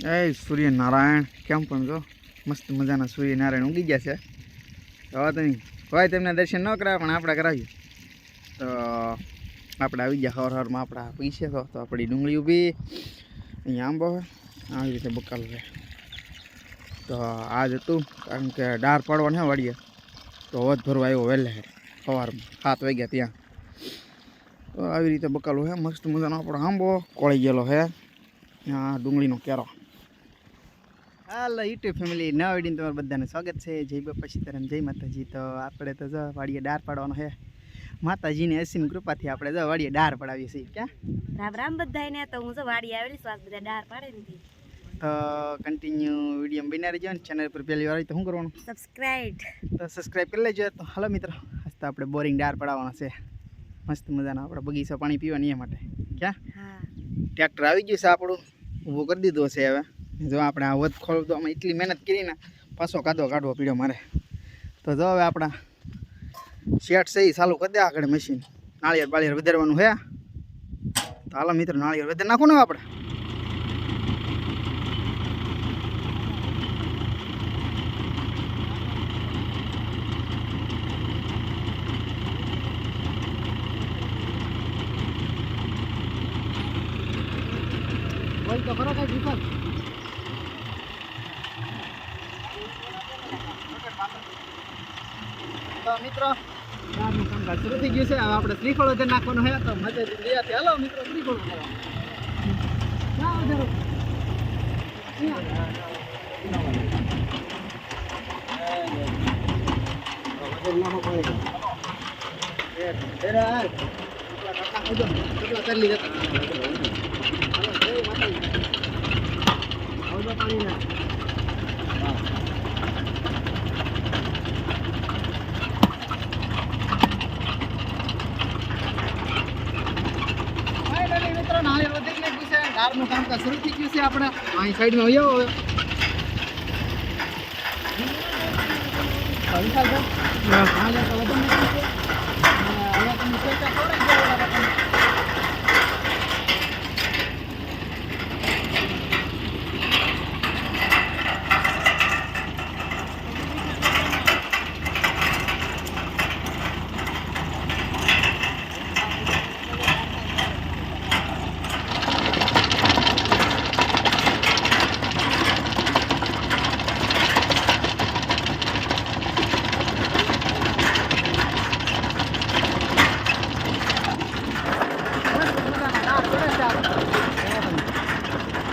એ સૂર્યનારાયણ, કેમ પણ જો, મસ્ત મજાના સૂર્યનારાયણ ઉગી ગયા છે. તો હવે તમે હોય તેમને દર્શન ન કરાવે, પણ આપણે કરાવીએ તો આપણે આવી ગયા હર હરમાં આપણા પૈસે તો આપણી ડુંગળી ઊભી અહીંયા આંબો આવી રીતે બકાલ છે. તો જ હતું, કારણ કે ડાર પાડવાનો ને વાડીએ તો વધ ભરવા આવ્યો વહેલે સવારમાં, સાત વાગ્યા ત્યાં. તો આવી રીતે બકાલું છે. મસ્ત મજાનો આપણો આંબો કોળી ગયેલો છે. આ ડુંગળીનો કેરો. હાલો યુટ્યુબ ફેમિલી નવા આવડીને તમારું બધાને સ્વાગત છે. જય બાપા સીતારામ જય માતાજી. તો આપણે તો જો વાડીએ ડાર પાડવાનો છે. માતાજીની અસીમ કૃપાથી આપણે જો વાડીએ ડાર પડાવીએ છીએ ક્યાં? રામ રામ બધાને તો હું જો વાડી આવેલી સ્વાદ બધા ડાર પાડે ને તો કન્ટિન્યુ વીડિયો બિના રહેજો ને ચેનલ પર પહેલી વાર તો શું કરવાનું? સબસ્ક્રાઇબ તો સબસ્ક્રાઈબ કરી લેજો. તો હાલો મિત્રો આજ તો આપણે બોરિંગ ડાર પડાવવાનો છે. મસ્ત મજાનો આપણે બગીચા પાણી પીવાની એ માટે. ક્યાં? હા. ટ્રેક્ટર આવી ગયું છે આપણું. ઊભું કરી દીધું હશે હવે. જો આપણે આ વધ ખોલ તો અમે એટલી મહેનત કરીને પાછો કાદો કાઢવો પડ્યો મારે. તો જો હવે આપણા શેઠ છે એ ચાલુ કરી દે આગળ મશીન નાળિયેર બાળિયેર વધારવાનું હે. તો હાલો મિત્રો, નાળિયેર વધારી નાખો ને આપણે? તો ખરો કઈ વિકલ્પ તો મિત્રો બહારનું કામકાજ શરૂ ગયું છે. હવે આપણે શ્રીફળ વગર નાખવાનું છે. તો મજા લઈ હાલો મિત્રો, શ્રીફળ કરી ના પાણી ફાઇનલી મિત્રો નાળિયેર વધી નાખ્યું ડારનું કામકાજ શરૂ થઈ ગયું છે. આપણે અહીં સાઈડમાં આવ્યો હવે હા, વિશાલભાઈ? નાળિયેર તો વધી નાખ્યું છે. અને હવે તમે ચર્ચા ખવડાવી દો ઓલા લોકોને.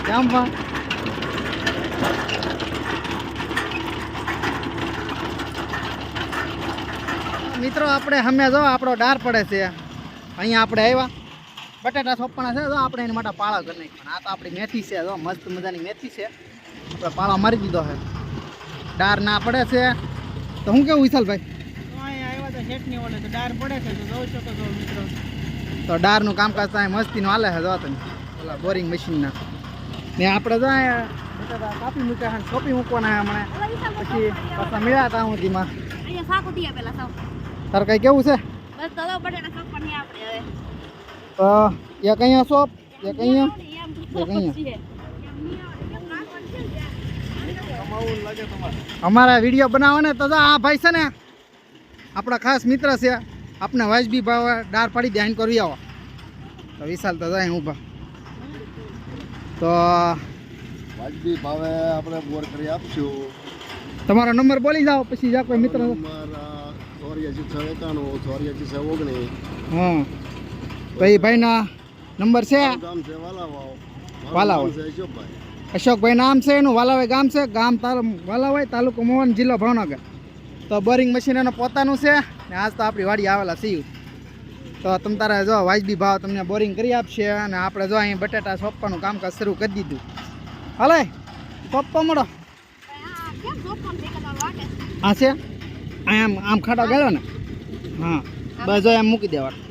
કેમ પણ મિત્રો આપણે સામે જો આપણો ડાર પડે છે. અહીંયા આપણે આવ્યા. બટેટા સોંપવાના છે. જો આપણે એના માટે પાળા કરી નાખવાના આ તો આપણી મેથી છે. જો મસ્ત મજાની મેથી છે. આપણે પાળા મારી દીધો છે. ડાર ના પડે છે. તો હું કેવું વિશાલભાઈ? આવ્યા તો શેઠની ઓલે તો ડાર પડે છે. તો જોઈ શકો છો મિત્રો. તો ડારનું કામકાજ ત્યાં મસ્તીનું હાલે છે. જો તમે. ઓલા બોરિંગ મશીનના ને. આપણે જો અહીંયા બટાટા કાપી મૂક્યા છે સોંપી મૂકવાના હમણાં. પછી પાછા મળ્યા હતા હું ધીમા. અહીંયા સાકુટી દિયા પેલા સાવ. તારે કઈ કેવું છે? બસ તો બટેટા સાવ પણ આપણે હવે. તો એક અહીંયા શોપ એક અહીંયા એમ અહીંયા. અમારા વીડિયો બનાવો ને તો આ ભાઈ છે ને આપણા ખાસ મિત્ર છે. આપને વાજબી ભાવ ડાર પાડી ધ્યાન કરી આવો. તો વિશાલ તો જાય ઊભા. તો વાજબી ભાવે આપણે બોર કરી આપશું. તમારો નંબર બોલી જાઓ પછી જા કોઈ મિત્ર નંબર ચોર્યાસી છ એકાણું ચોર્યાસી છ ઓગણીસ હા તો એ ભાઈના નંબર છે? ગામ છે વાલાવાવ વાલાવાવ. અશોકભાઈ અશોકભાઈ નામ છે એનું વાલાવાઈ ગામ છે. ગામ વાલાવાઈ તાલુકો મોહન જિલ્લો ભાવનગર. તો બોરિંગ મશીન એનું પોતાનું છે ને આજ તો આપણી વાડી આવેલા સીયું. તો તમ તારે જો વાજબી ભાવ તમને બોરિંગ કરી આપશે અને આપણે જો અહીં બટાટા સોંપવાનું કામકાજ શરૂ કરી દીધું. હાલે? પપ્પા મળો. આ છે? આમ આમ ખાટો ગયો ને? હા બસ જો એમ મૂકી દેવાનું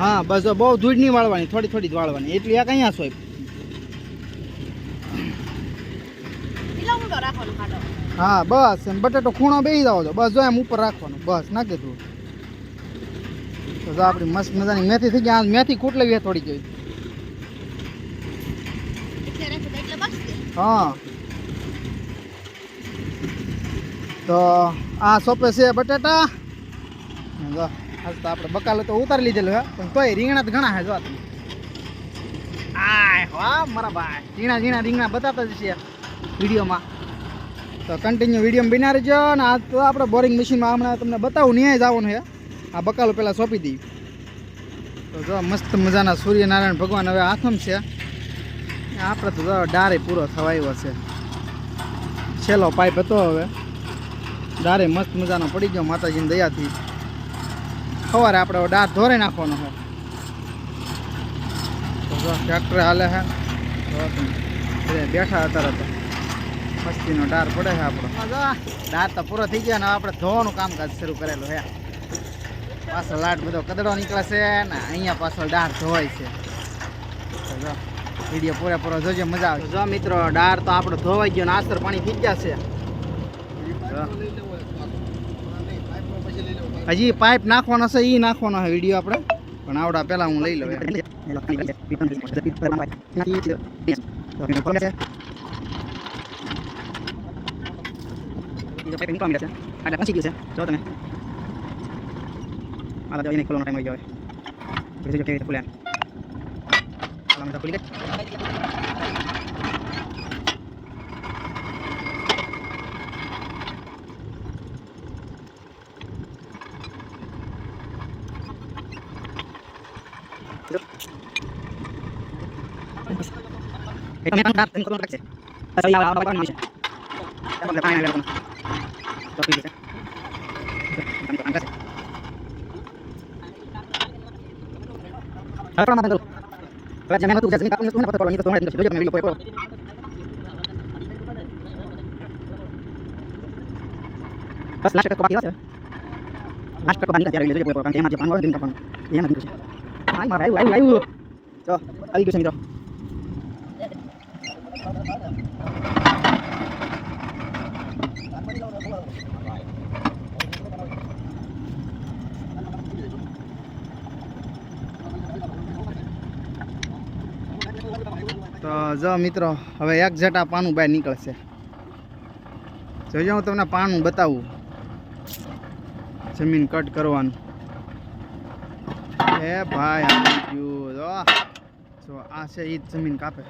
હા બસ જો બહુ ધૂળ નહીં વાળવાની થોડી થોડી જ વાળવાની. એટલી એક અહીંયા સોય હા બસ એમ બટેટો ખૂણો બેસી જાવ છો. બસ જો એમ ઉપર રાખવાનું. બસ ના કીધું. તો જો આપણી મસ્ત મજાની મેથી થઈ ગયા આ મેથી કૂટ લેવી થોડી જેવી હા. તો આ સોપે છે બટેટા. જો આજ તો આપણે બકાલો તો ઉતારી લીધેલું હે, પણ તોય રીંગણા તો ઘણા હે, જો તમે. વાહ મારા ભાઈ. ઝીણા ઝીણા રીંગણા બતાવતા જ છે વિડીયોમાં. તો કન્ટિન્યુ વિડીયોમાં બિના રહેજો, અને આ તો આપણે બોરિંગ મશીનમાં હમણાં તમને બતાવું, ન્યાય જવાનું છે આ બકાલો પહેલાં સોંપી દઈએ. તો જો, મસ્ત મજાના સૂર્યનારાયણ ભગવાન હવે આથમ છે. આપણે તો ડારે પૂરો થવા આવ્યો છે. છેલ્લો પાઇપ હતો હવે. ડારે મસ્ત મજાનો પડી ગયો માતાજીની દયાથી. સવારે આપણે ડાર ધોરે નાખવાનો છે. ટ્રેક્ટર હાલે બધે બેઠા અત્યારે તો. મસ્તીનો ડાર પડે છે આપણો. ડાર તો પૂરો થઈ ગયો ને આપણે ધોવાનું કામકાજ શરૂ કરેલું હે પાછળ લાટ બધો કદડો નીકળે છે ને અહીંયા પાછળ ડાર ધોવાય છે. વીડિયો પૂરેપૂરો જોજો, મજા આવે જો મિત્રો, ડાર તો આપણો ધોવાઈ ગયો ને આસર પાણી પી ગયા છે. હજી પાઇપ નાખવાનો છે એ નાખવાનો છે વીડિયો આપણે. પણ આવડા પહેલા હું લઈ લઉં આવી Kami akan datang ke rumah kecil. Saya tidak akan melakukan ini. Saya tidak akan melakukan ini. Saya tidak akan melakukan ini. Saya tidak akan melakukan ini. Saya tidak akan melakukan ini. Saya tidak akan melakukan ini. Saya tidak akan melakukan ini. Saya tidak akan melakukan ini. Saya તો જો મિત્રો, હવે એક જટા પાનું બહાર નીકળશે. જોજો, હું તમને પાનું બતાવું. જમીન કટ કરવાનું. એ ભાઈ આવી ગયું આ છે એ જ જમીન કાપે.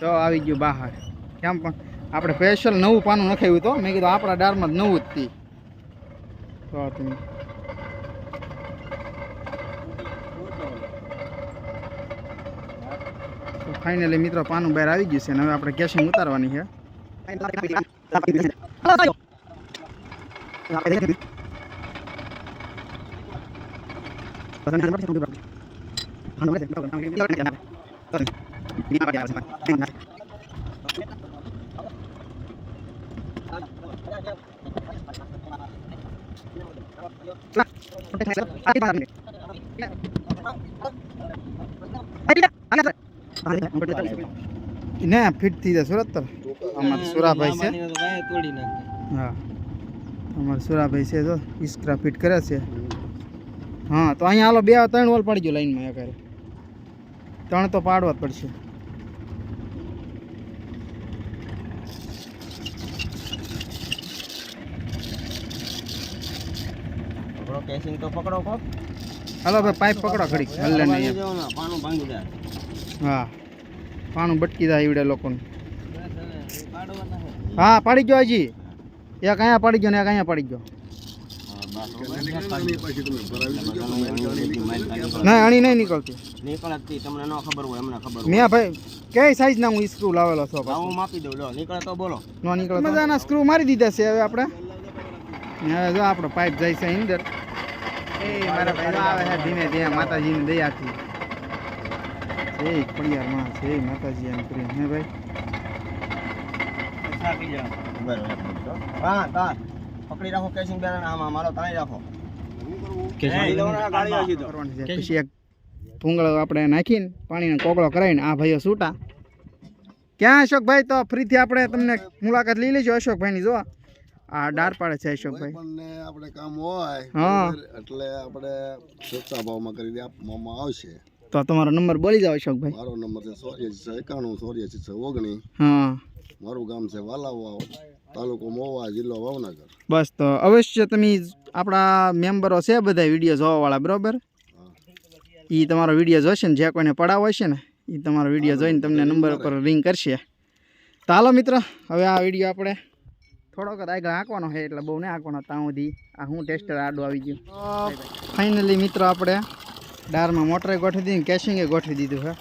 જો આવી ગયું બહાર. કેમ પણ આપણે સ્પેશિયલ નવું પાનું નખાવ્યું તો મેં કીધું આપણા ડારમાં જ નવું જ તી. તો ફાઇનલી મિત્રો પાનું બહાર આવી ગયું છે અને હવે આપણે કેશિંગ ઉતારવાની છે. ને ફિટ થઈ જાય સુરત તરફ? અમારે સુરાભાઈ છે. હા. અમારે સુરાભાઈ છે જો ઇસ્ક્રા ફિટ કરે છે. હા તો અહીંયા હાલો બે ત્રણ વોલ પડી ગયો લાઈનમાં એક હારે. ત્રણ તો પાડવા જ પડશે. પકડો કેસિંગ તો પકડો કોક. હાલો ભાઈ પાઇપ પકડો ઘડીક. હલ્લે નહીં. પાનું ભાંગી જાય. હા. પાણું બટકી જાય ઈવડે લોકોને. હા પાડી ગયો હજી. એક અહીંયા પાડી ગયો ને એક અહીંયા પડી ગયો. ના અણી નહીં નીકળતી. નીકળતી તમને ન ખબર હોય એમને ખબર મેં ભાઈ કઈ સાઈઝ ના હું સ્ક્રૂ લાવેલો છો હું માપી દઉં લો નીકળે તો બોલો. નો નીકળે મજાના સ્ક્રૂ મારી દીધા છે હવે આપણે. હવે જો આપણો પાઇપ જાય છે અંદર. મારા ભાઈ આવે છે ધીમે ધીમે માતાજીની દયાથી. છે ખોડિયાર માં છે માતાજી એમ કરી હે ભાઈ? પકડી રાખો કેસિંગ બેર આમાં મારો તાણી રાખો. પછી એક ભૂંગળો આપણે નાખીને પાણીનો કોગળો કરાવીને આ ભાઈઓ છૂટા ક્યાં અશોકભાઈ? તો ફરીથી આપણે તમને મુલાકાત લઈ લેજો અશોકભાઈની જો આ ડાર પાડે છે અશોકભાઈ. આપણને આપણે કામ હોય હા. એટલે આપણે સસ્તા ભાવમાં કરી દે આપવામાં આવશે. તો તમારો નંબર બોલી જાવ અશોકભાઈ. મારો નંબર છે ચોર્યાસી છ એકાણું ચોર્યાસી છ ઓગણીસ. હા. મારું ગામ છે વાલાવાવ તાલુકો મોવા જિલ્લો ભાવનગર. બસ તો અવશ્ય તમે આપણા મેમ્બરો છે બધા વીડિયો જોવાવાળા બરોબર? એ તમારો વીડિયો જોશે ને જે કોઈને પડાવો હશે ને એ તમારો વીડિયો જોઈને તમને નંબર ઉપર રિંગ કરશે. તો હાલો મિત્ર હવે આ વીડિયો આપણે થોડોક આગળ આંકવાનો છે એટલે બહુ ને આંકવાનો ત્યાં સુધી. આ હું ટેસ્ટર આડું આવી ગયું. ફાઇનલી મિત્રો આપણે ડારમાં મોટરે ગોઠવી દીધી કેશિંગે ગોઠવી દીધું છે.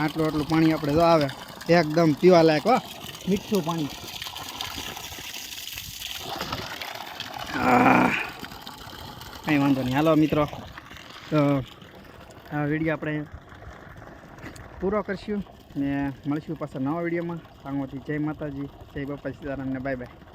આટલું આટલું પાણી આપણે તો આવે. એકદમ પીવા લાયક હો. મીઠું પાણી. કંઈ વાંધો નહીં. હાલો મિત્રો. તો આ વીડિયો આપણે પૂરો કરશું ને મળશું પાછા નવા વિડીયોમાં સાંગોથી જય માતાજી જય બાપા સીતારામને બાય બાય